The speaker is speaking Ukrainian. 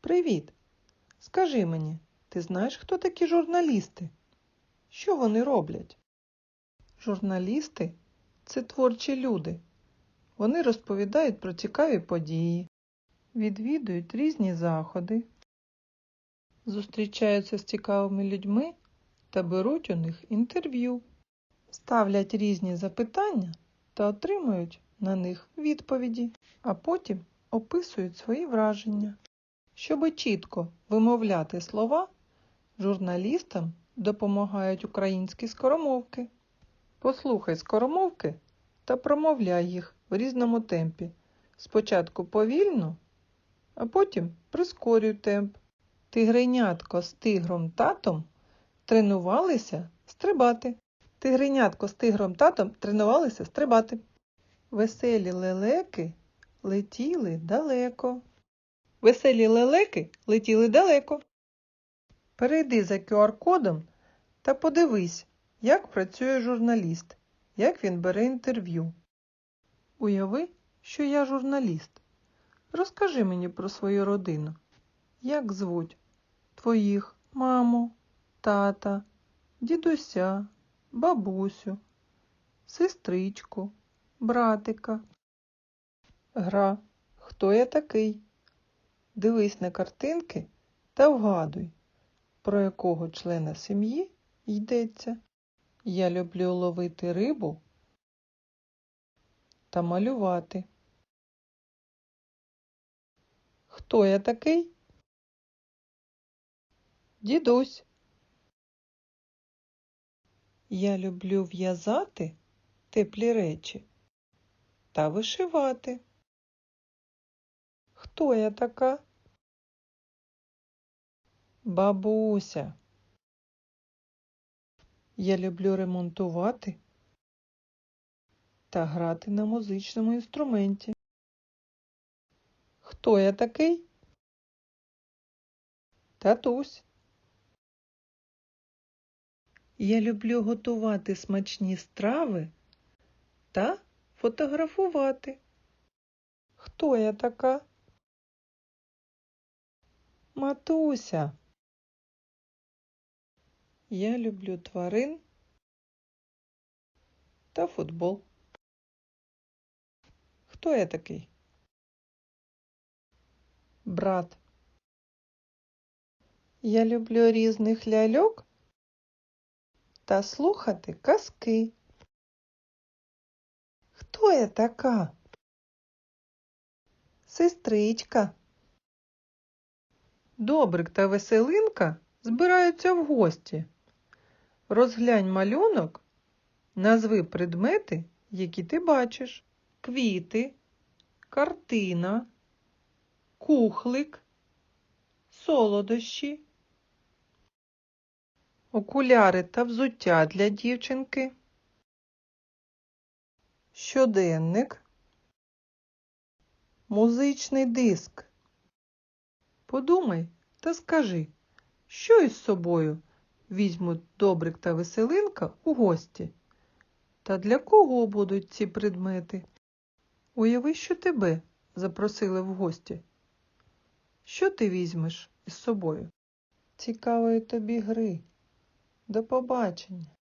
Привіт. Скажи мені, ти знаєш, хто такі журналісти? Що вони роблять? Журналісти це творчі люди. Вони розповідають про цікаві події, відвідують різні заходи, зустрічаються з цікавими людьми та беруть у них інтерв'ю, ставлять різні запитання та отримують на них відповіді, а потім описують свої враження. Щоби чітко вимовляти слова, журналістам допомагають українські скоромовки. Послухай скоромовки та промовляй їх в різному темпі. Спочатку повільно, а потім прискорюй темп. Тигренятко з тигром татом тренувалися стрибати. Тигренятко з тигром татом тренувалися стрибати. Веселі лелеки летіли далеко. Веселі лелеки летіли далеко. Перейди за QR-кодом та подивись, як працює журналіст, як він бере інтерв'ю. Уяви, що я журналіст. Розкажи мені про свою родину. Як звуть твоїх маму, тата, дідуся, бабусю, сестричку, братика. Гра Хто я такий? Дивись на картинки та вгадуй, про якого члена сім'ї йдеться. Я люблю ловити рибу та малювати. Хто я такий? Дідусь. Я люблю в'язати теплі речі та вишивати. Хто я така? Бабуся. Я люблю ремонтувати та грати на музичному інструменті. Хто я такий? Татусь. Я люблю готувати смачні страви та фотографувати. Хто я така? Матуся. Я люблю тварин та футбол. Хто я такий? Брат. Я люблю різних ляльок та слухати казки. Хто я така? Сестричка. Добрик та веселинка збираються в гості. Розглянь малюнок, назви предмети, які ти бачиш. Квіти, картина, кухлик, солодощі, окуляри та взуття для дівчинки, щоденник, музичний диск. Подумай та скажи, що із собою візьмуть Добрик та Веселинка у гості? Та для кого будуть ці предмети? Уяви, що тебе запросили в гості. Що ти візьмеш із собою? Цікавої тобі гри. До побачення.